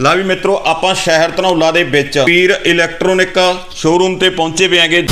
ਲਾ ਵੀ ਮਿੱਤਰੋ, ਆਪਾਂ ਸ਼ਹਿਰ ਧਨੌਲਾ ਦੇ ਵਿੱਚ ਪੀਰ ਇਲੈਕਟ੍ਰੋਨਿਕ ਸ਼ੋਰੂਮ ਤੇ ਪਹੁੰਚੇ ਵੇ ਆਂਗੇ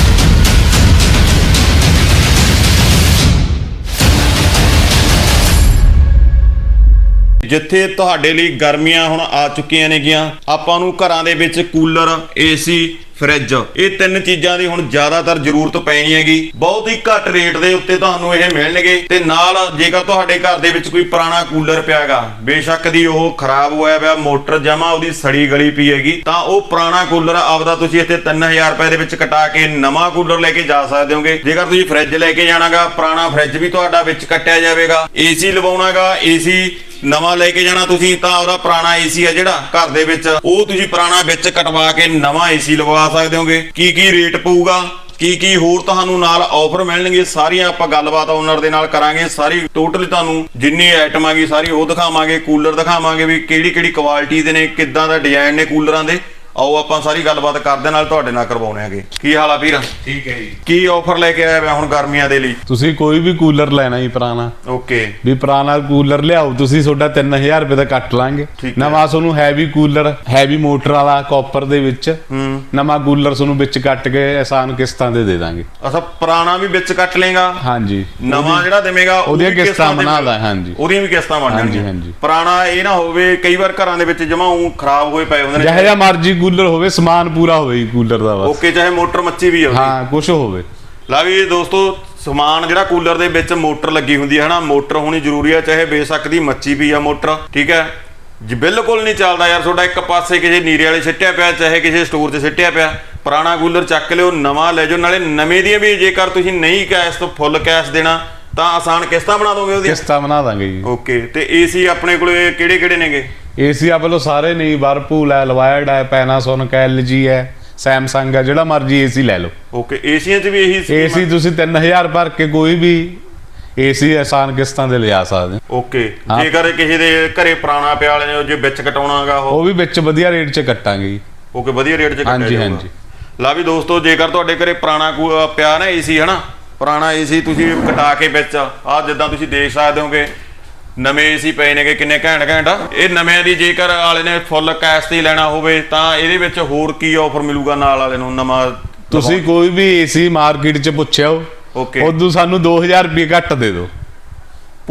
ਜਿੱਥੇ ਤੁਹਾਡੇ ਲਈ ਗਰਮੀਆਂ ਹੁਣ ਆ ਚੁੱਕੀਆਂ ਨੇਗੀਆਂ, ਆਪਾਂ ਨੂੰ ਘਰਾਂ ਦੇ ਵਿੱਚ ਕੂਲਰ ਏਸੀ ਫ੍ਰਿਜ, ਇਹ ਤਿੰਨ ਚੀਜ਼ਾਂ ਦੀ ਹੁਣ ਜ਼ਿਆਦਾਤਰ ਜ਼ਰੂਰਤ ਪੈਣੀ ਹੈਗੀ। ਬਹੁਤ ਹੀ ਘੱਟ ਰੇਟ ਦੇ ਉੱਤੇ ਤੁਹਾਨੂੰ ਇਹ ਮਿਲਣਗੇ। ਤੇ ਨਾਲ ਜੇਕਰ ਤੁਹਾਡੇ ਘਰ ਦੇ ਵਿੱਚ ਕੋਈ ਪੁਰਾਣਾ ਕੂਲਰ ਪਿਆਗਾ, ਬੇਸ਼ੱਕ ਦੀ ਉਹ ਖਰਾਬ ਹੋਇਆ ਪਿਆ, ਮੋਟਰ ਜਮਾ ਉਹਦੀ ਸੜੀ ਗਲੀ ਪਈ ਹੈਗੀ, ਤਾਂ ਉਹ ਪੁਰਾਣਾ ਕੂਲਰ ਆਪਦਾ ਤੁਸੀਂ ਇੱਥੇ 3000 ਰੁਪਏ ਦੇ ਵਿੱਚ ਕਟਾ ਕੇ ਨਵਾਂ ਕੂਲਰ ਲੈ ਕੇ ਜਾ ਸਕਦੇ ਹੋਗੇ। ਜੇਕਰ ਤੁਸੀਂ ਫ੍ਰਿਜ ਲੈ ਕੇ ਜਾਣਾਗਾ, ਪੁਰਾਣਾ ਫ੍ਰਿਜ ਵੀ ਤੁਹਾਡਾ ਵਿੱਚ ਕੱਟਿਆ ਜਾਵੇਗਾ ਏਸੀ ਲਵਾਉਣਾਗਾ ਏਸੀ ਨਵਾਂ ਲੈ ਕੇ ਜਾਣਾ ਤੁਸੀਂ, ਤਾਂ ਉਹਦਾ ਪੁਰਾਣਾ ਏਸੀ ਆ ਜਿਹੜਾ ਘਰ ਦੇ ਵਿੱਚ। ਉਹ ਤੁਸੀਂ ਪੁਰਾਣਾ ਵਿੱਚ ਕਟਵਾ ਕੇ ਨਵਾਂ ਏਸੀ ਲਗਵਾ ਸਕਦੇ ਹੋਗੇ। ਕੀ ਕੀ ਰੇਟ ਪਊਗਾ? ਕੀ ਕੀ ਹੋਰ ਤੁਹਾਨੂੰ ਨਾਲ ਆਫਰ ਮਿਲਣਗੇ? ਸਾਰੀਆਂ ਆਪਾਂ ਗੱਲਬਾਤ ਓਨਰ ਦੇ ਨਾਲ ਕਰਾਂਗੇ। ਸਾਰੀ ਟੋਟਲੀ ਤੁਹਾਨੂੰ ਜਿੰਨੀ ਆਈਟਮ ਆਗੀ ਸਾਰੀ ਉਹ ਦਿਖਾਵਾਂਗੇ ਕੂਲਰ ਦਿਖਾਵਾਂਗੇ ਵੀ ਕਿਹੜੀ ਕਿਹੜੀ ਕੁਆਲਿਟੀ ਦੇ ਨੇ, ਕਿੱਦਾਂ ਦਾ ਡਿਜ਼ਾਈਨ ਨੇ ਕੂਲਰਾਂ ਦੇ। ਆਓ ਆਪਾਂ ਸਾਰੀ ਗੱਲਬਾਤ ਕਰਦੇ ਨਾਲ ਤੁਹਾਡੇ ਨਾਲ ਕਰਵਾਉਣੇ ਆਗੇ ਕੀ ਹਾਲ ਆ ਵੀਰ? ਠੀਕ ਹੈ ਜੀ। ਕੀ ਆਫਰ ਲੈ ਕੇ ਆਇਆ ਵੇ ਹੁਣ ਗਰਮੀਆਂ ਦੇ ਲਈ? ਤੁਸੀਂ ਕੋਈ ਵੀ ਕੂਲਰ ਲੈਣਾ ਹੀ ਪੁਰਾਣਾ। ਓਕੇ। ਵੀ ਪੁਰਾਣਾ ਕੂਲਰ ਲਿਆਓ ਤੁਸੀਂ ਤੁਹਾਡਾ 3000 ਰੁਪਏ ਦਾ ਕੱਟ ਲਾਂਗੇ। ਨਵਾਂ ਤੁਹਾਨੂੰ ਹੈਵੀ ਕੂਲਰ ਹੈਵੀ ਮੋਟਰ ਵਾਲਾ ਕਾਪਰ ਦੇ ਵਿੱਚ। ਹੂੰ। ਨਵਾਂ ਕੂਲਰ ਤੁਹਾਨੂੰ ਵਿੱਚ ਕੱਟ ਕੇ ਆਸਾਨ ਕਿਸ਼ਤਾਂ ਦੇ ਦੇ ਦਾਂਗੇ। ਅਸਾ ਪੁਰਾਣਾ ਵੀ ਵਿੱਚ ਕੱਟ ਲੇਗਾ ਹਾਂਜੀ। ਨਵਾਂ ਜਿਹੜਾ ਦੇਵੇਗਾ ਉਹ ਉਹਦੀਆਂ ਕਿਸ਼ਤਾਂ ਬਣਾ ਦਾਂ, ਹਾਂਜੀ। ਉਹਦੀਆਂ ਵੀ ਕਿਸ਼ਤਾਂ ਬਣ ਹਾਂਜੀ, ਜਾਣਗੀਆਂ। ਹਾਂਜੀ। ਪੁਰਾਣਾ ਇਹ ਨਾ ਹੋਵੇ ਕਈ ਵਾਰ ਘਰਾਂ ਦੇ ਵਿੱਚ ਜਮਾ ਉਹ ਖਰਾਬ ਹੋਏ ਪਏ ਹੁੰਦੇ ਨੇ। ਜਿਹਾ ਮਰਜ਼ੀ ਕੂਲਰ ਹੋਵੇ ਸਮਾਨ ਪੂਰਾ ਹੋਵੇ ਜੀ ਕੂਲਰ ਦਾ ਬਸ। ਓਕੇ ਚਾਹੇ ਮੋਟਰ ਮੱਚੀ ਵੀ ਹੋਵੇ। ਹਾਂ ਕੁਝ ਹੋਵੇ। ਲਾ ਵੀ ਦੋਸਤੋ ਸਮਾਨ ਜਿਹੜਾ ਕੂਲਰ ਦੇ ਵਿੱਚ ਮੋਟਰ ਲੱਗੀ ਹੁੰਦੀ ਹੈ ਹਨਾ ਮੋਟਰ ਹੋਣੀ ਜ਼ਰੂਰੀ ਹੈ ਚਾਹੇ ਬੇਸ਼ੱਕ ਦੀ ਮੱਚੀ ਵੀ ਆ ਮੋਟਰ ਠੀਕ ਹੈ? ਜੀ ਬਿਲਕੁਲ ਨਹੀਂ ਚੱਲਦਾ ਯਾਰ ਤੁਹਾਡਾ ਇੱਕ ਪਾਸੇ ਕਿਸੇ ਨੀਰੇ ਵਾਲੇ ਸਿੱਟਿਆ ਪਿਆ ਚਾਹੇ ਕਿਸੇ ਸਟੋਰ 'ਚ ਸਿੱਟਿਆ ਪਿਆ ਪੁਰਾਣਾ ਕੂਲਰ ਚੱਕ ਲਿਓ ਨਵਾਂ ਲੈ ਜਾਓ ਨਾਲੇ ਨਵੇਂ ਦੀਆਂ ਵੀ ਜੇਕਰ ਤੁਸੀਂ ਨਹੀਂ ਕੈਸ਼ ਤੋਂ ਫੁੱਲ ਕੈਸ਼ ਦੇਣਾ ਤਾਂ ਆਸਾਨ ਕਿਸ਼ਤਾਂ ਬਣਾ ਦੋਗੇ ਉਹਦੀਆਂ ਕਿਸ਼ਤਾਂ ਬਣਾ ਦਾਂਗੇ ਜੀ ਓਕੇ ਤੇ ਏਸੀ ਆਪਣੇ ਕੋਲੇ ਕਿਹੜੇ ਕਿਹੜੇ ਨੇਗੇ ਏਸੀ ਆ ਵੱਲੋਂ ਸਾਰੇ ਨਹੀਂ ਵਰਪੂਲ ਹੈ ਲਵਾਇਡ ਹੈ ਪੈਨਾਸੋਨਿਕ ਹੈ LG ਹੈ ਸੈਮਸੰਗ ਹੈ ਜਿਹੜਾ ਮਰਜ਼ੀ ਏਸੀ ਲੈ ਲਓ ਓਕੇ ਏਸੀਆਂ 'ਚ ਵੀ ਇਹੀ? ਏਸੀ ਤੁਸੀਂ 3000 ਭਰ ਕੇ ਕੋਈ ਵੀ ਏਸੀ ਆਸਾਨ ਕਿਸ਼ਤਾਂ ਦੇ ਲਿਆ ਸਕਦੇ। ਓਕੇ। ਜੇਕਰ ਕਿਸੇ ਦੇ ਘਰੇ ਪੁਰਾਣਾ ਪਿਆ ਵਾਲੇ ਨੇ ਜੇ ਵਿੱਚ ਕਟਾਉਣਾਗਾ ਉਹ ਉਹ ਵੀ ਵਿੱਚ ਵਧੀਆ ਰੇਟ 'ਚ ਕੱਟਾਂਗੇ ਜੀ ਓਕੇ ਵਧੀਆ ਰੇਟ 'ਚ ਕੱਟਿਆ ਹਾਂਜੀ, ਜਾਊਗਾ ਹਾਂਜੀ। ਲਾ ਵੀ ਦੋਸਤੋ ਜੇਕਰ ਤੁਹਾਡੇ ਘਰੇ ਪੁਰਾਣਾ ਕੂ- ਅ, ਪਿਆ ਨਾ ਏਸੀ ਹਨਾ ਪੁਰਾਣਾ ਏਸੀ ਤੁਸੀਂ ਕਟਾ ਕੇ ਵਿੱਚ ਆ ਜਿੱਦਾਂ ਤੁਸੀਂ ਦੇਖ ਸਕਦੇ ਹੋਗੇ ਨਵੇਂ ਏਸੀ ਪਏ ਨੇਗੇ ਕਿੰਨੇ ਘੈਂਟ ਘੈਂਟ ਆ। ਇਹ ਨਵੇਂ ਦੀ ਜੇਕਰ ਵਾਲੇ ਨੇ ਫੁੱਲ ਕੈਸ਼ ਤੇ ਲੈਣਾ ਹੋਵੇ ਤਾਂ ਇਹਦੇ ਵਿੱਚ ਹੋਰ ਕੀ ਆਫਰ ਮਿਲੂਗਾ ਨਾਲ ਵਾਲੇ ਨੂੰ ਨਵਾਂ ਤੁਸੀਂ ਕੋਈ ਵੀ ਏਸੀ ਮਾਰਕੀਟ 'ਚ ਪੁੱਛਿਓ ਓਕੇ ਉਦੋਂ ਸਾਨੂੰ 2000 ਰੁਪਏ ਘੱਟ ਦੇ ਦਿਓ।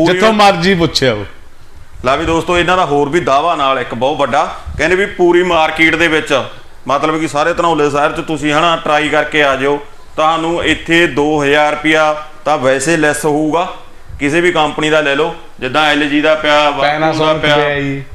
ਜਿੱਥੋਂ ਮਰਜ਼ੀ ਪੁੱਛਿਓ ਲਾ ਵੀ ਦੋਸਤੋ ਇਹਨਾਂ ਦਾ ਹੋਰ ਵੀ ਦਾਵਾ ਨਾਲ ਇੱਕ ਬਹੁਤ ਵੱਡਾ ਕਹਿੰਦੇ ਵੀ ਪੂਰੀ ਮਾਰਕੀਟ ਦੇ ਵਿੱਚ ਮਤਲਬ ਕਿ ਸਾਰੇ ਧਨੌਲੇ ਸ਼ਹਿਰ 'ਚ ਤੁਸੀਂ ਹਨਾ ਟਰਾਈ ਕਰਕੇ ਆ ਜਾਓ। ਤੁਹਾਨੂੰ ਇੱਥੇ 2000 ਰੁਪਿਆ ਤਾਂ ਵੈਸੇ ਲੈਸ ਹੋਊਗਾ। ਕਿਸੇ ਵੀ ਕੰਪਨੀ ਦਾ ਲੈ ਲਓ ਜਿੱਦਾਂ LG ਦਾ ਪਿਆ Whirlpool ਦਾ Panasonic ਪਿਆ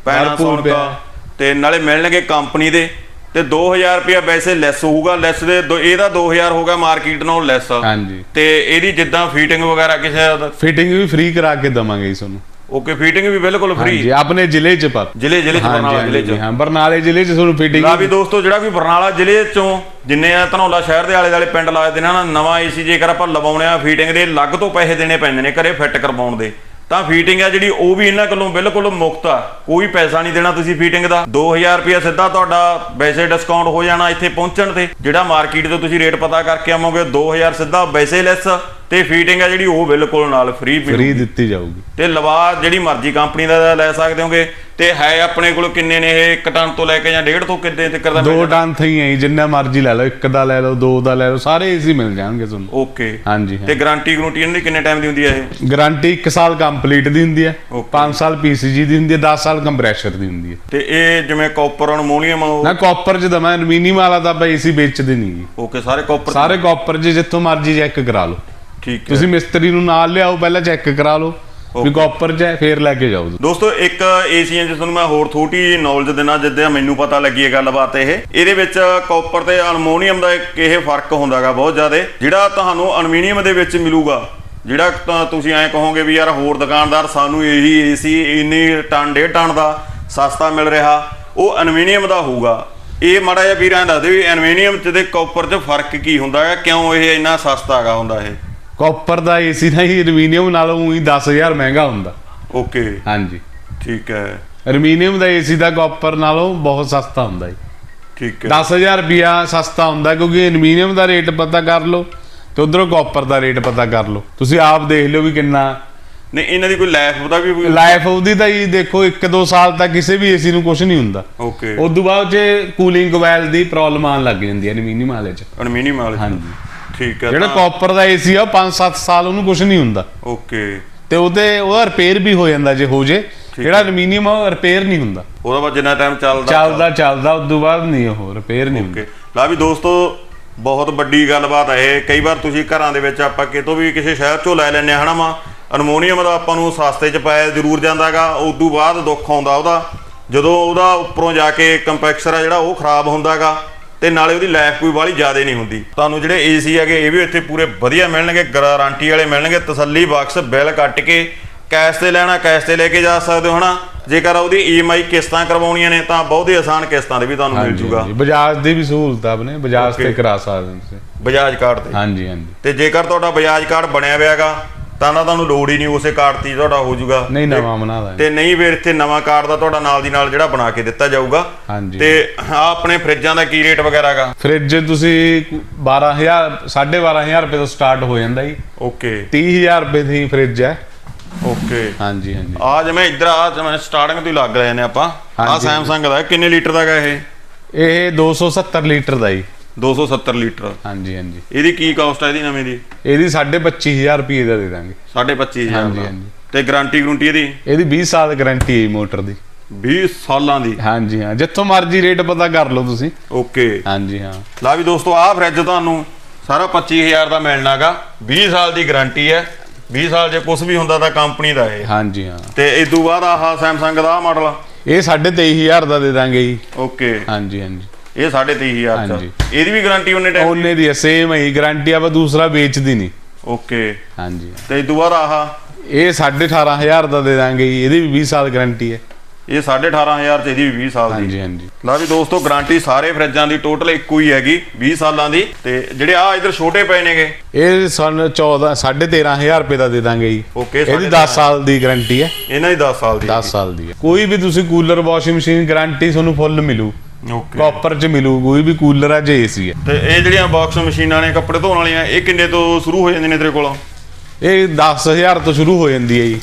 Panasonic ਪਿਆ। ਤੇ ਨਾਲੇ ਮਿਲਣਗੇ ਕੰਪਨੀ ਦੇ। ਤੇ 2000 ਰੁਪਿਆ ਵੈਸੇ ਲੈਸ ਹੋਊਗਾ। ਲੈਸ ਦੇ ਦੋ- ਇਹਦਾ 2000 ਹੋਗਾ ਮਾਰਕੀਟ ਨਾਲੋਂ ਲੈਸ ਹਾਂਜੀ। ਤੇ ਇਹਦੀ ਜਿੱਦਾਂ ਫਿਟਿੰਗ ਵਗੈਰਾ ਕਿਸੇ ਫਿਟਿੰਗ ਵੀ ਫ੍ਰੀ ਕਰਾ ਕੇ ਦਵਾਂਗੇ ਜੀ ਤੁਹਾਨੂੰ। ਓਕੇ ਫਿਟਿੰਗ ਵੀ ਬਿਲਕੁਲ ਹਾਂਜੀ ਫ੍ਰੀ ਆਪਣੇ ਜ਼ਿਲ੍ਹੇ 'ਚ ਪਰ। ਜ਼ਿਲ੍ਹੇ ਜ਼ਿਲ੍ਹੇ ਚ ਬਰਨਾਲਾ ਜ਼ਿਲ੍ਹੇ ਚ। ਹਾਂ ਬਰਨਾਲੇ ਜ਼ਿਲ੍ਹੇ 'ਚ ਤੁਹਾਨੂੰ ਫਿਟਿੰਗ ਲਾ ਵੀ ਦੋਸਤੋ ਜਿਹੜਾ ਵੀ ਬਰਨਾਲਾ ਜ਼ਿਲ੍ਹੇ ਚੋਂ ਜਿੰਨੇ ਆ ਧਨੌਲਾ ਸ਼ਹਿਰ ਦੇ ਆਲੇ ਦੁਆਲੇ ਪਿੰਡ ਲੱਗਦੇ ਨੇ ਨਾ ਨਵਾਂ ਏਸੀ ਜੇਕਰ ਆਪਾਂ ਲਵਾਉਣੇ ਆ ਫੀਟਿੰਗ ਦੇ ਅਲੱਗ ਤੋਂ ਪੈਸੇ ਦੇਣੇ ਪੈਂਦੇ ਨੇ ਘਰੇ ਫਿੱਟ ਕਰਵਾਉਣ ਦੇ। ਤਾਂ ਫੀਟਿੰਗ ਆ ਜਿਹੜੀ ਉਹ ਵੀ ਇਹਨਾਂ ਕੋਲੋਂ ਬਿਲਕੁਲ ਮੁਫਤ ਆ। ਕੋਈ ਪੈਸਾ ਨਹੀਂ ਦੇਣਾ ਤੁਸੀਂ ਫੀਟਿੰਗ ਦਾ। 2000 ਰੁਪਏ ਸਿੱਧਾ ਤੁਹਾਡਾ ਵੈਸੇ ਡਿਸਕਾਊਂਟ ਹੋ ਜਾਣਾ ਇੱਥੇ ਪਹੁੰਚਣ ਤੇ। ਜਿਹੜਾ ਮਾਰਕੀਟ ਤੋਂ ਤੁਸੀਂ ਰੇਟ ਪਤਾ ਕਰਕੇ ਆਵੋਗੇ 2000 ਸਿੱਧਾ ਵੈਸੇ ਲੈਸ ਤੇ ਫੀਟਿੰਗ ਆ ਜਿਹੜੀ ਉਹ ਬਿਲਕੁਲ ਨਾਲ ਫ੍ਰੀ ਫ੍ਰੀ ਦਿੱਤੀ ਜਾਊਗੀ। ਤੇ ਲਵਾ ਜਿਹੜੀ ਮਰਜ਼ੀ ਕੰਪਨੀ ਦਾ ਲੈ ਸਕਦੇ ਹੋਗੇ। ਤੇ ਹੈ ਆਪਣੇ ਕੋਲ ਕਿੰਨੇ ਨੇ ਇਹ? ਇੱਕ ਟਨ ਤੋਂ ਲੈ ਕੇ ਜਾਂ ਡੇਢ ਤੋਂ ਕਿੰਨੇ ਤੱਕ ਦਾ ਦੋ ਟਨ ਥਈ ਹੈ ਜੀ, ਜਿੰਨਾ ਮਰਜ਼ੀ ਲੈ ਲਓ ਇੱਕ ਦਾ ਲੈ ਲਓ ਦੋ ਦਾ ਲੈ ਲਓ ਸਾਰੇ ਏਸੀ ਮਿਲ ਜਾਣਗੇ ਤੁਹਾਨੂੰ। ਓਕੇ ਹਾਂਜੀ ਤੇ ਗਾਰੰਟੀ ਗਰੰਟੀ ਇਹਨਾਂ ਦੀ ਕਿੰਨੇ ਟਾਈਮ ਦੀ ਹੁੰਦੀ ਹੈ ਇਹ? ਗਾਰੰਟੀ 1 ਸਾਲ ਕੰਪਲੀਟ ਦੀ ਹੁੰਦੀ ਹੈ Okay. 5 ਸਾਲ ਪੀਸੀਜੀ ਦੀ ਹੁੰਦੀ ਹੈ 10 ਸਾਲ ਕੰਪਰੈਸ਼ਰ ਦੀ ਹੁੰਦੀ ਹੈ। ਤੇ ਇਹ ਜਿਵੇਂ ਕਾਪਰ ਅਲਮੋਨੀਅਮ ਨਾ ਕਾਪਰ ਚ ਦਮਾ ਐਲੂਮੀਨੀਅਮ ਵਾਲਾ ਤਾਂ ਆਪਾਂ ਏਸੀ ਵੇਚਦੇ ਨਹੀਂ ਜੀ ਓਕੇ ਸਾਰੇ ਕਾਪਰ ਸਾਰੇ ਕਾਪਰ ਚ ਜਿੱਥੋਂ ਮਰਜ਼ੀ ਚੈੱਕ ਕਰਾ ਲਓ। ਠੀਕ ਹੈ। ਤੁਸੀਂ ਮਿਸਤਰੀ ਨੂੰ ਨਾਲ ਲਿਆਓ ਪਹਿਲਾਂ ਚੈੱਕ ਕਰਾ ਲਓ ਵੀ ਕਾਪਰ ਚ ਹੈ ਫੇਰ ਲੈ ਕੇ ਜਾਓ ਦੋਸਤੋ ਇੱਕ ਏਸੀਆਂ ਜਿਸ ਤੁਹਾਨੂੰ ਮੈਂ ਹੋਰ ਥੋੜੀ ਜਿਹੀ ਨੌਲੇਜ ਦੇਣਾ ਜਿੱਦਾਂ ਮੈਨੂੰ ਪਤਾ ਲੱਗੀ ਹੈ ਗੱਲਬਾਤ ਇਹ। ਇਹਦੇ ਵਿੱਚ ਕਾਪਰ ਤੇ ਅਲਮੋਨੀਅਮ ਦਾ ਇੱਕ ਇਹ ਫ਼ਰਕ ਹੁੰਦਾਗਾ ਬਹੁਤ ਜ਼ਿਆਦਾ। ਜਿਹੜਾ ਤੁਹਾਨੂੰ ਅਲਮੀਨੀਅਮ ਦੇ ਵਿੱਚ ਮਿਲੂਗਾ ਜਿਹੜਾ ਤਾਂ ਤੁਸੀਂ ਐਂ ਕਹੋਗੇ ਵੀ ਯਾਰ ਹੋਰ ਦੁਕਾਨਦਾਰ ਸਾਨੂੰ ਇਹੀ ਏਸੀ ਇੰਨੀ ਟਨ ਡੇਢ ਟਨ ਦਾ ਸਸਤਾ ਮਿਲ ਰਿਹਾ ਉਹ ਅਲਮੀਨੀਅਮ ਦਾ ਹੋਊਗਾ। ਇਹ ਮਾੜਾ ਜਿਹਾ ਵੀਰਾਂ ਦੱਸ ਦਿਓ ਵੀ ਐਲੂਮੀਨੀਅਮ ਤੇ ਕਾਪਰ ਚ ਫ਼ਰਕ ਕੀ ਹੁੰਦਾ ਹੈ ਕਿਉਂ ਇਹ ਇੰਨਾ ਸਸਤਾ ਹੈਗਾ ਹੁੰਦਾ ਇਹ? ਕਾਪਰ ਦਾ ਏਸੀ ਤਾਂ ਹੀ ਐਲੂਮੀਨੀਅਮ ਨਾਲੋਂ ਹੀ 10000 ਮਹਿੰਗਾ ਹੁੰਦਾ। ਓਕੇ ਹਾਂਜੀ। ਠੀਕ ਹੈ। ਐਲੂਮੀਨੀਅਮ ਦਾ ਏਸੀ ਦਾ ਕਾਪਰ ਨਾਲੋਂ ਬਹੁਤ ਸਸਤਾ ਹੁੰਦਾ ਹੈ ਠੀਕ ਹੈ। 10000 ਰੁਪਿਆ ਸਸਤਾ ਹੁੰਦਾ ਕਿਉਂਕਿ ਐਲੂਮੀਨੀਅਮ ਦਾ ਰੇਟ ਪਤਾ ਕਰ ਲਓ ਤੇ ਉਧਰੋਂ ਕਾਪਰ ਦਾ ਰੇਟ ਪਤਾ ਕਰ ਲਓ। ਤੁਸੀਂ ਆਪ ਦੇਖ ਲਿਓ ਵੀ ਕਿੰਨਾ। ਨਹੀਂ ਇਹਨਾਂ ਦੀ ਕੋਈ ਲਾਈਫ ਦਾ ਵੀ ਲਾਈਫ ਉਹਦੀ ਤਾਂ ਜੀ ਦੇਖੋ 1-2 ਸਾਲ ਤੱਕ ਕਿਸੇ ਵੀ ਏਸੀ ਨੂੰ ਕੁਝ ਨਹੀਂ ਹੁੰਦਾ। ਓਕੇ ਉਸ ਤੋਂ ਬਾਅਦ ਜੇ ਕੂਲਿੰਗ ਕੋਇਲ ਦੀ ਪ੍ਰੋਬਲਮ ਆਉਣ ਲੱਗ ਜਾਂਦੀ ਹੈ ਐਲੂਮੀਨੀਅਮ ਵਾਲੇ ਚ। ਅਲਮੀਨੀਅਮ ਵਾਲੇ ਹਾਂਜੀ। ਠੀਕ ਹੈ ਜਿਹੜਾ ਕਾਪਰ ਦਾ ਏਸੀ ਆ 5-7 ਸਾਲ ਉਹਨੂੰ ਕੁਝ ਨਹੀਂ ਹੁੰਦਾ। ਓਕੇ। ਤੇ ਉਹਦੇ ਉਹਦਾ ਰਿਪੇਅਰ ਵੀ ਹੋ ਜਾਂਦਾ ਜੇ ਹੋ ਜੇ। ਜਿਹੜਾ ਐਲੂਮੀਨੀਅਮ ਆ ਰਿਪੇਅਰ ਨਹੀਂ ਹੁੰਦਾ। ਉਹਦਾ ਬਾਅਦ ਜਿੰਨਾ ਟਾਈਮ ਚੱਲਦਾ ਚੱਲਦਾ ਚੱਲਦਾ ਉਸ ਤੋਂ ਬਾਅਦ ਨਹੀਂ ਉਹ ਰਿਪੇਅਰ ਨਹੀਂ ਹੁੰਦਾ। ਓਕੇ। ਲਾ ਵੀ ਦੋਸਤੋ ਬਹੁਤ ਵੱਡੀ ਗੱਲਬਾਤ ਹੈ ਇਹ। ਕਈ ਵਾਰ ਤੁਸੀਂ ਘਰਾਂ ਦੇ ਵਿੱਚ ਆਪਾਂ ਕਿਤੋਂ ਵੀ ਕਿਸੇ ਸ਼ਹਿਰ ਚੋਂ ਲੈ ਹਾਂ ਹਨਾ ਮਾ? ਅਲਮੋਨੀਅਮ ਦਾ ਆਪਾਂ ਨੂੰ ਸਸਤੇ 'ਚ ਪਾਇਆ ਜ਼ਰੂਰ ਜਾਂਦਾਗਾ। ਉਸ ਤੋਂ ਬਾਅਦ ਦੁੱਖ ਆਉਂਦਾ ਉਹਦਾ। ਜਦੋਂ ਉਹਦਾ ਉੱਪਰੋਂ ਜਾ ਕੇ ਕੰਪੈਕਸਰ ਆ ਜਿਹੜਾ ਉਹ ਖਰਾਬ ਹੁੰਦਾਗਾ। ਤੇ ਨਾਲੇ ਉਹਦੀ ਲਾਈਫ ਕੋਈ ਵਾਲੀ ਜ਼ਿਆਦਾ ਨਹੀਂ ਹੁੰਦੀ। ਤੁਹਾਨੂੰ ਜਿਹੜੇ ਏਸੀ ਹੈਗੇ ਇਹ ਵੀ ਇੱਥੇ ਪੂਰੇ ਵਧੀਆ ਮਿਲਣਗੇ ਗਾਰੰਟੀ ਵਾਲੇ ਮਿਲਣਗੇ ਤਸੱਲੀ ਬਖਸ਼ ਬਿੱਲ ਕੱਟ ਕੇ ਕੈਸ਼ ਤੇ ਲੈਣਾ ਕੈਸ਼ ਤੇ ਲੈ ਕੇ ਜਾ ਸਕਦੇ ਹੋ ਹਨਾ? ਜੇਕਰ ਉਹਦੀ ਈਐਮਆਈ ਕਿਸ਼ਤਾਂ ਕਰਵਾਉਣੀਆਂ ਨੇ ਤਾਂ ਬਹੁਤ ਹੀ ਆਸਾਨ ਕਿਸ਼ਤਾਂ ਦੇ ਵੀ ਤੁਹਾਨੂੰ ਮਿਲ ਜੂਗਾ। ਬਜਾਜ ਦੀ ਵੀ ਸਹੂਲਤ ਆ ਆਪਣੇ ਬਜਾਜ ਤੇ. ਕਰਾ ਸਕਦੇ ਹੋ ਤੁਸੀਂ। ਬਜਾਜ ਕਾਰਡ ਤੇ। ਹਾਂਜੀ ਹਾਂਜੀ। ਤੇ ਜੇਕਰ ਤੁਹਾਡਾ ਬਜਾਜ ਕਾਰਡ ਬਣਿਆ ਹੋਇਆਗਾ ਤਾਂ ਨਾ ਤੁਹਾਨੂੰ ਲੋੜ ਹੀ ਨਹੀਂ ਉਸੇ ਕਾਰਡ ਤੇ ਤੁਹਾਡਾ ਹੋ ਜਾਊਗਾ। ਨਹੀਂ ਨਵਾਂ ਬਣਾ ਦਾਂਗੇ। ਤੇ ਨਹੀਂ ਫਿਰ ਇੱਥੇ ਨਵਾਂ ਕਾਰਡ ਦਾ ਤੁਹਾਡਾ ਨਾਲ ਦੀ ਨਾਲ ਜਿਹੜਾ ਬਣਾ ਕੇ ਦਿੱਤਾ ਜਾਊਗਾ। ਹਾਂਜੀ। ਤੇ ਆ ਆਪਣੇ ਫਰਿੱਜਾਂ ਦਾ ਕੀ ਰੇਟ ਵਗੈਰਾਗਾ? ਫ੍ਰਿਜ ਤੁਸੀਂ 12000 12500 ਰੁਪਏ ਤੋਂ ਸਟਾਰਟ ਹੋ ਜਾਂਦਾ ਜੀ। ਓਕੇ। 30000 ਰੁਪਏ ਦੀ ਫ੍ਰਿਜ ਹੈ। ਓਕੇ। ਹਾਂਜੀ ਹਾਂਜੀ। ਆ ਜਿਵੇਂ ਇੱਧਰ ਆ ਜਿਵੇਂ ਸਟਾਰਟਿੰਗ ਤੋਂ ਹੀ ਲੱਗ ਰਹੇ ਨੇ ਆਪਾਂ। ਆ ਹਾਂਜੀ। ਸੈਮਸੰਗ ਦਾ ਕਿੰਨੇ ਲੀਟਰ ਦਾ ਗਾ ਇਹ? ਇਹ 270 ਲੀਟਰ ਦਾ ਜੀ। 270 ਲੀਟਰ। ਹਾਂਜੀ ਹਾਂਜੀ। ਇਹਦੀ ਕੀ ਕਾਸਟ ਹੈ ਇਹਦੀ ਨਵੇਂ ਦੀ? ਇਹਦੀ 25000 ਰੁਪਏ ਦਾ ਦੇ ਦਾਂਗੇ। 25000 ਹਾਂਜੀ, ਹਾਂਜੀ। ਤੇ ਗਾਰੰਟੀ ਗਰੰਟੀ ਇਹਦੀ? ਇਹਦੀ 20 ਸਾਲ ਗਾਰੰਟੀ ਹੈ ਮੋਟਰ ਦੀ। 20 ਸਾਲਾਂ ਦੀ? ਹਾਂਜੀ ਹਾਂ। ਜਿੱਥੋਂ ਮਰਜ਼ੀ ਰੇਟ ਪਤਾ ਕਰ ਲਓ ਤੁਸੀਂ। ਓਕੇ। ਹਾਂਜੀ ਹਾਂ। ਲਾ ਵੀ ਦੋਸਤੋ ਆਹ ਫਰਿੱਜ ਤੁਹਾਨੂੰ ਸਾਰਾ 25000 ਦਾ ਮਿਲਣਾਗਾ। 20 ਸਾਲ ਦੀ ਗਾਰੰਟੀ ਹੈ। 20 ਸਾਲ ਜੇ ਕੁਝ ਵੀ ਹੁੰਦਾ ਤਾਂ ਕੰਪਨੀ ਦਾ ਇਹ। ਹਾਂਜੀ ਹਾਂ। ਤੇ ਇਸ ਤੋਂ ਬਾਅਦ ਆਹ ਸੈਮਸੰਗ ਦਾ ਮਾਡਲ ਇਹ 23500 ਦਾ ਦੇ ਦਾਂਗੇ ਜੀ। ਓਕੇ। ਹਾਂਜੀ ਹਾਂਜੀ। ਇਹ 23500 ਚ। ਹਾਂਜੀ। ਇਹਦੀ ਵੀ ਗਾਰੰਟੀ ਉਹਨੇ ਟਾਈਮ ਉਹਨੇ ਦੀ ਸੇਮ ਹੈ ਗਾਰੰਟੀ ਆ ਬਸ ਦੂਸਰਾ ਵੇਚਦੀ ਨਹੀਂ। ਓਕੇ ਹਾਂਜੀ। ਤੇ ਤੋਂ ਬਾਅਦ ਆਹ? ਇਹ 18500 ਦਾ ਦੇ ਦਾਂਗੇ ਜੀ। ਇਹਦੀ ਵੀ 20 ਸਾਲ ਗਾਰੰਟੀ ਹੈ। ਇਹ 18500 ਚ ਇਹਦੀ ਵੀ 20 ਸਾਲ ਦੀ। ਹਾਂਜੀ ਹਾਂਜੀ। ਲਾ ਵੀ ਦੋਸਤੋ ਗਾਰੰਟੀ ਸਾਰੇ ਫਰਿੱਜਾਂ ਦੀ ਟੋਟਲ ਇੱਕੋ ਹੀ ਹੈਗੀ 20 ਸਾਲਾਂ ਦੀ। ਤੇ ਜਿਹੜੇ ਆ ਇਧਰ ਛੋਟੇ ਪਏ ਨੇਗੇ? ਇਹ ਸਨ 14 13500 ਰੁਪਏ ਦਾ ਦੇ ਦਾਂਗੇ ਜੀ। ਓਕੇ ਇਹਦੀ 10 ਸਾਲ ਦੀ ਗਾਰੰਟੀ ਹੈ। ਇਹਨਾਂ ਦੀ 10 ਸਾਲ ਦੀ 10 ਸਾਲ ਦੀ ਕੋਈ ਵੀ ਤੁਸੀਂ ਕੂਲਰ ਵਾਸ਼ਿੰਗ ਮਸ਼ੀਨ ਗਾਰੰਟੀ ਤੁਹਾਨੂੰ ਫੁੱਲ ਮਿਲੂ। ਓਕੇ ਕਾਪਰ ਚ ਮਿਲੂ ਕੋਈ ਵੀ ਕੂਲਰ ਹੈ ਜੇ ਏਸੀ ਹੈ ਤੇ ਇਹ ਜਿਹੜੀਆਂ ਬਾਕਸ ਮਸ਼ੀਨਾਂ ਨੇ ਕੱਪੜੇ ਧੋਣ ਵਾਲੀਆਂ ਇਹ ਕਿੰਨੇ ਤੋਂ ਸ਼ੁਰੂ ਹੋ ਜਾਂਦੀਆਂ ਨੇ ਤੇਰੇ ਕੋਲ? ਇਹ 10000 ਤੋਂ ਸ਼ੁਰੂ ਹੋ ਜਾਂਦੀ ਹੈ ਜੀ।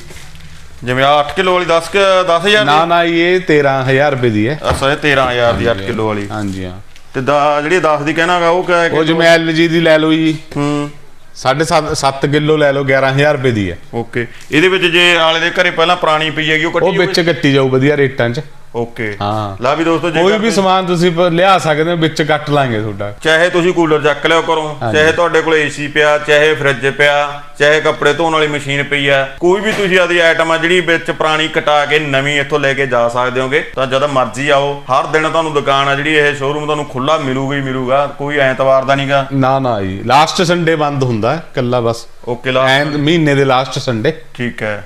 ਜਿਵੇਂ ਆ 8 ਕਿਲੋ ਵਾਲੀ 10 10000 ਨਾ ਨਾ ਇਹ 13000 ਰੁਪਏ ਦੀ ਹੈ ਅਸਾ ਇਹ 13000 ਦੀ 8 ਕਿਲੋ ਵਾਲੀ। ਹਾਂਜੀ ਹਾਂ। ਤੇ ਦਾ- ਜਿਹੜੀ 10 ਦੀ ਕਹਿਣਾਗਾ ਉਹ ਕਿਆ ਉਹ ਜਿਵੇਂ LG ਦੀ ਲੈ ਲਓ ਜੀ। ਹੂੰ। 7.5 7 ਕਿਲੋ ਲੈ ਲਓ 11000 ਰੁਪਏ ਦੀ ਹੈ ਓਕੇ ਇਹਦੇ ਵਿੱਚ ਜੇ ਆਲੇ ਦੇ ਘਰੇ ਪਹਿਲਾਂ ਪੁਰਾਣੀ ਪਈ ਹੈਗੀ ਉਹ ਉਹ ਕੱਟੀ ਵਿੱਚ ਕੱਟੀ ਜਾਊ ਵਧੀਆ ਰੇਟਾਂ 'ਚ। ਓਕੇ। ਹਾਂ। ਲਾ ਵੀ ਦੋਸਤੋ ਜੇ ਕੋਈ ਵੀ ਸਮਾਨ ਤੁਸੀਂ ਪ- ਲਿਆ ਸਕਦੇ ਹੋ ਵਿੱਚ ਕੱਟ ਲਾਂਗੇ ਤੁਹਾਡਾ। ਚਾਹੇ ਤੁਸੀਂ ਕੂਲਰ ਚੱਕ ਲਿਓ ਕਰੋ ਚਾਹੇ ਤੁਹਾਡੇ ਕੋਲ ਏਸੀ ਪਿਆ ਚਾਹੇ ਫ੍ਰਿਜ ਪਿਆ ਚਾਹੇ ਕੱਪੜੇ ਧੋਣ ਵਾਲੀ ਮਸ਼ੀਨ ਪਈ ਆ ਕੋਈ ਵੀ ਤੁਸੀਂ ਆਦੀ ਆਈਟਮ ਆ ਜਿਹੜੀ ਵਿੱਚ ਪੁਰਾਣੀ ਕਟਾ ਕੇ ਨਵੀਂ ਇੱਥੋਂ ਲੈ ਕੇ ਜਾ ਸਕਦੇ ਹੋਗੇ ਤਾਂ ਜਦ ਮਰਜ਼ੀ ਆਓ। ਹਰ ਦਿਨ ਤੁਹਾਨੂੰ ਦੁਕਾਨ ਆ ਜਿਹੜੀ ਇਹ ਸ਼ੋਰੂਮ ਤੁਹਾਨੂੰ ਖੁੱਲਾ ਮਿਲੂਗਾ ਹੀ ਮਿਲੂਗਾ ਕੋਈ ਐਤਵਾਰ ਦਾ ਨਹੀਂਗਾ ਨਾ ਨਾ ਜੀ। ਲਾਸਟ ਸੰਡੇ ਬੰਦ ਹੁੰਦਾ ਹੈ, ਕੱਲਾ ਬਸ। ਓਕੇ ਲਾ ਐਂਡ ਮਹੀਨੇ ਦੇ ਲਾਸਟ ਸੰਡੇ ਠੀਕ ਹੈ।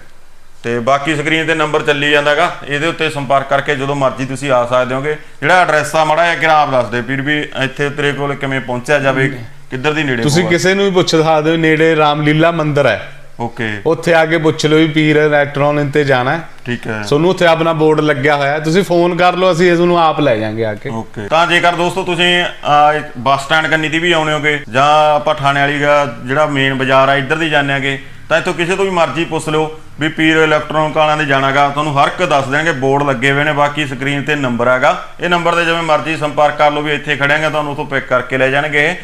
ਤੇ ਬਾਕੀ ਸਕਰੀਨ ਤੇ ਨੰਬਰ ਚੱਲੀ ਜਾਂਦਾਗਾ ਇਹਦੇ ਉੱਤੇ ਸੰਪਰਕ ਕਰਕੇ ਜਦੋਂ ਮਰਜ਼ੀ ਤੁਸੀਂ ਆ ਸਕਦੇ ਹੋਗੇ। ਜਿਹੜਾ ਐਡਰੈਸ ਆ ਮੜਾ ਜਿਹਾ ਆਪ ਦੱਸ ਦੇ ਫਿਰ ਵੀ ਇੱਥੇ ਤੇਰੇ ਕੋਲ ਕਿਵੇਂ ਪਹੁੰਚਿਆ ਜਾਵੇ ਕਿੱਧਰ ਦੀ ਨੇੜੇ ਤੁਸੀਂ? ਕਿਸੇ ਨੂੰ ਵੀ ਪੁੱਛ ਸਕਦੇ ਹੋ ਨੇੜੇ ਰਾਮਲੀਲਾ ਮੰਦਿਰ ਹੈ। ਓਕੇ। ਉੱਥੇ ਆ ਕੇ ਪੁੱਛ ਲਓ ਵੀ ਪੀਰ ਇਲੈਕਟ੍ਰੋਨਿਕ ਤੇ ਜਾਣਾ ਹੈ। ਠੀਕ ਹੈ। ਤੁਹਾਨੂੰ ਉੱਥੇ ਆਪਣਾ ਬੋਰਡ ਲੱਗਿਆ ਹੋਇਆ ਤੁਸੀਂ ਫੋਨ ਕਰ ਲਓ ਅਸੀਂ ਤੁਹਾਨੂੰ ਆਪ ਲੈ ਜਾਾਂਗੇ ਆ ਕੇ। ਓਕੇ। ਤਾਂ ਜੇਕਰ ਦੋਸਤੋ ਤੁਸੀਂ ਬੱਸ ਸਟੈਂਡ ਕੰਨੀ ਦੀ ਵੀ ਆਉਣੇ ਹੋਗੇ ਜਾਂ ਆਪਾਂ ਥਾਣੇ ਵਾਲੀ ਜਿਹੜਾ ਮੇਨ ਬਾਜ਼ਾਰ ਆ ਇੱਧਰ ਦੀ ਜਾਂਦੇ ਆਗੇ ਤਾਂ ਇੱਥੋਂ ਕਿਸੇ ਤੋਂ ਵੀ ਮਰਜ਼ੀ ਪੁੱਛ ਲਿਓ ਵੀ ਪੀਰ ਇਲੈਕਟ੍ਰੋਨਿਕ ਵਾਲਿਆਂ ਦੇ ਜਾਣਾਗਾ। ਤੁਹਾਨੂੰ ਹਰ ਇੱਕ ਦੱਸ ਦੇਣਗੇ ਬੋਰਡ ਲੱਗੇ ਹੋਏ ਨੇ, ਬਾਕੀ ਸਕਰੀਨ ਤੇ ਨੰਬਰ ਹੈਗਾ। ਇਹ ਨੰਬਰ ਤੇ ਜਿਵੇਂ ਮਰਜ਼ੀ ਸੰਪਰਕ ਕਰ ਲਓ ਵੀ ਇੱਥੇ ਖੜਿਆਂਗੇ ਤੁਹਾਨੂੰ ਉੱਥੋਂ ਪਿਕ ਕਰਕੇ ਲੈ ਜਾਣਗੇ।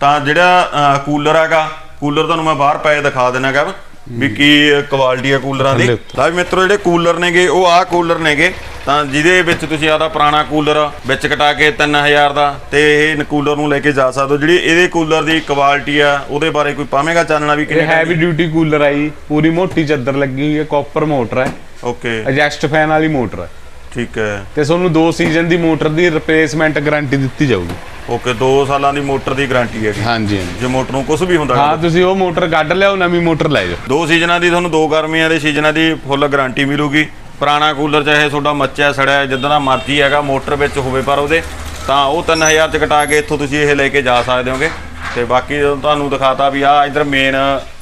ਤਾਂ ਜਿਹੜਾ ਕੂਲਰ ਹੈਗਾ ਕੂਲਰ ਤੁਹਾਨੂੰ ਮੈਂ ਬਾਹਰ ਪਏ ਦਿਖਾ ਦੇਣਾਗਾ ਵੀ ਕੀ ਕੁਆਲਿਟੀ ਹੈ ਕੂਲਰਾਂ ਦੀ। ਤਾਂ ਵੀ ਮਿੱਤਰੋ ਜਿਹੜੇ ਕੂਲਰ ਨੇਗੇ ਉਹ ਆਹ ਕੂਲਰ ਨੇਗੇ। ਤਾਂ ਜਿਹਦੇ ਵਿੱਚ ਤੁਸੀਂ ਆਦਾ ਪੁਰਾਣਾ ਕੂਲਰ ਵਿੱਚ ਕਟਾ ਕੇ 3000 ਦਾ ਤੇ ਇਹ ਕੂਲਰ ਨੂੰ ਲੈ ਕੇ ਜਾ ਸਕਦੇ ਹੋ। ਜਿਹੜੀ ਇਹਦੇ ਕੂਲਰ ਦੀ ਕੁਆਲਿਟੀ ਆ ਉਹਦੇ ਬਾਰੇ ਕੋਈ ਪਾਵੇਂਗਾ ਚਾਨਣਾ ਵੀ ਕਿੰਨੇ ਹੈਵੀ ਡਿਊਟੀ ਕੂਲਰ ਹੈ ਜੀ। ਪੂਰੀ ਮੋਟੀ ਚੱਦਰ ਲੱਗੀ ਹੋਈ ਹੈ ਕਾਪਰ ਮੋਟਰ ਹੈ। ਓਕੇ ਐਡਜਸਟ ਫੈਨ ਵਾਲੀ ਮੋਟਰ ਹੈ। ਠੀਕ ਹੈ। ਤੇ ਤੁਹਾਨੂੰ 2 ਸੀਜ਼ਨ ਦੀ ਮੋਟਰ ਦੀ ਰਿਪਲੇਸਮੈਂਟ ਗਾਰੰਟੀ ਦਿੱਤੀ ਜਾਊਗੀ। ਓਕੇ 2 ਸਾਲਾਂ ਦੀ ਮੋਟਰ ਦੀ ਗਾਰੰਟੀ ਹੈਗੀ। ਹਾਂਜੀ ਹਾਂਜੀ। ਜੇ ਮੋਟਰ ਨੂੰ ਕੁਝ ਵੀ ਹੁੰਦਾ ਹਾਂ ਤੁਸੀਂ ਉਹ ਮੋਟਰ ਕੱਢ ਲਿਆਓ ਨਵੀਂ ਮੋਟਰ ਲੈ ਜਾਓ। ਦੋ ਸੀਜ਼ਨਾਂ ਦੀ ਤੁਹਾਨੂੰ ਦੋ ਗਰਮੀਆਂ ਦੇ ਸੀਜ਼ਨਾਂ ਦੀ ਫੁੱਲ ਗਾਰੰਟੀ ਮਿਲੂਗੀ। ਪੁਰਾਣਾ ਕੂਲਰ ਚਾਹੇ ਤੁਹਾਡਾ ਮੱਚਿਆ ਸੜਿਆ ਜਿੱਦਾਂ ਦਾ ਮਰਜ਼ੀ ਹੈਗਾ ਮੋਟਰ ਵਿੱਚ ਹੋਵੇ ਪਰ ਉਹਦੇ ਤਾਂ ਉਹ 3000 ਚ ਕਟਾ ਕੇ ਇੱਥੋਂ ਤੁਸੀਂ ਇਹ ਲੈ ਕੇ ਜਾ ਸਕਦੇ ਹੋਗੇ। ਤੇ ਬਾਕੀ ਤੁਹਾਨੂੰ ਦਿਖਾਤਾ ਵੀ ਆ ਇਧਰ ਮੇਨ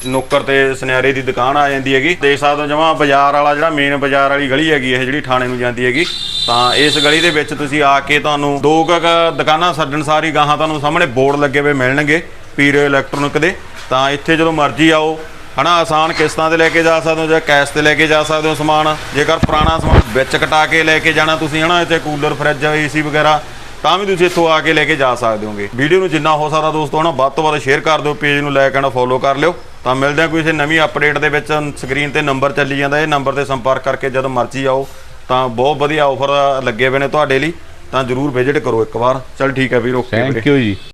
ਨੁੱਕਰ ਤੇ ਸੁਨਿਆਰੇ ਦੀ ਦੁਕਾਨ ਆ ਜਾਂਦੀ ਹੈਗੀ। ਦੇਖ ਸਕਦੇ ਹੋ ਜਮਾ ਬਾਜ਼ਾਰ ਵਾਲਾ ਜਿਹੜਾ ਮੇਨ ਬਾਜ਼ਾਰ ਵਾਲੀ ਗਲੀ ਹੈਗੀ, ਇਹ ਜਿਹੜੀ ਥਾਣੇ ਨੂੰ ਜਾਂਦੀ ਹੈਗੀ। ਤਾਂ ਇਸ ਗਲੀ ਦੇ ਵਿੱਚ ਤੁਸੀਂ ਆ ਕੇ ਤੁਹਾਨੂੰ ਦੋ ਕ ਦੁਕਾਨਾਂ ਛੱਡਣ ਸਾਰੀ ਗਾਹਾਂ ਤੁਹਾਨੂੰ ਸਾਹਮਣੇ ਬੋਰਡ ਲੱਗੇ ਹੋਏ ਮਿਲਣਗੇ, ਪੀਰ ਇਲੈਕਟ੍ਰੋਨਿਕ ਦੇ। ਤਾਂ ਇੱਥੇ ਜਦੋਂ ਮਰਜ਼ੀ ਆਓ, ਹਨਾ, ਆਸਾਨ ਕਿਸ਼ਤਾਂ ਤੇ ਲੈ ਕੇ ਜਾ ਸਕਦੇ ਹੋ ਜਾਂ ਕੈਸ਼ ਤੇ ਲੈ ਕੇ ਜਾ ਸਕਦੇ ਹੋ ਸਮਾਨ। ਜੇਕਰ ਪੁਰਾਣਾ ਸਮਾਨ ਵਿੱਚ ਕਟਾ ਕੇ ਲੈ ਕੇ ਜਾਣਾ ਤੁਸੀਂ, ਹਨਾ, ਇੱਥੇ ਕੂਲਰ, ਫਰਿੱਜ ਏਸੀ ਵਗੈਰਾ ਤਾਂ ਵੀ ਤੁਸੀਂ ਇੱਥੋਂ ਆ ਕੇ ਲੈ ਕੇ ਜਾ ਸਕਦੇ ਹੋਗੇ। ਵੀਡੀਓ ਨੂੰ ਜਿੰਨਾ ਹੋ ਸਕਦਾ ਦੋਸਤੋ ਹਨਾ ਵੱਧ ਤੋਂ ਵੱਧ ਸ਼ੇਅਰ ਕਰ ਦਿਓ ਪੇਜ ਨੂੰ ਲਾਈਕ ਐਂਡ ਫੋਲੋ ਕਰ ਲਿਓ। ਤਾਂ ਮਿਲਦੇ ਆ ਕੋਈ ਕਿਸੇ ਨਵੀਂ ਅਪਡੇਟ ਦੇ ਵਿੱਚ ਸਕਰੀਨ ਤੇ ਨੰਬਰ ਚੱਲੀ ਜਾਂਦਾ ਇਹ ਨੰਬਰ ਤੇ ਸੰਪਰਕ ਕਰਕੇ ਜਦੋਂ ਮਰਜ਼ੀ ਆਓ। ਤਾਂ ਬਹੁਤ ਵਧੀਆ ਆਫਰ ਲੱਗੇ ਹੋਏ ਨੇ ਤੁਹਾਡੇ ਲਈ ਤਾਂ ਜਰੂਰ ਵਿਜ਼ਿਟ ਕਰੋ ਇੱਕ ਵਾਰ। ਚਲ ਠੀਕ ਹੈ ਵੀਰ ਓਕੇ ਥੈਂਕ ਯੂ ਜੀ।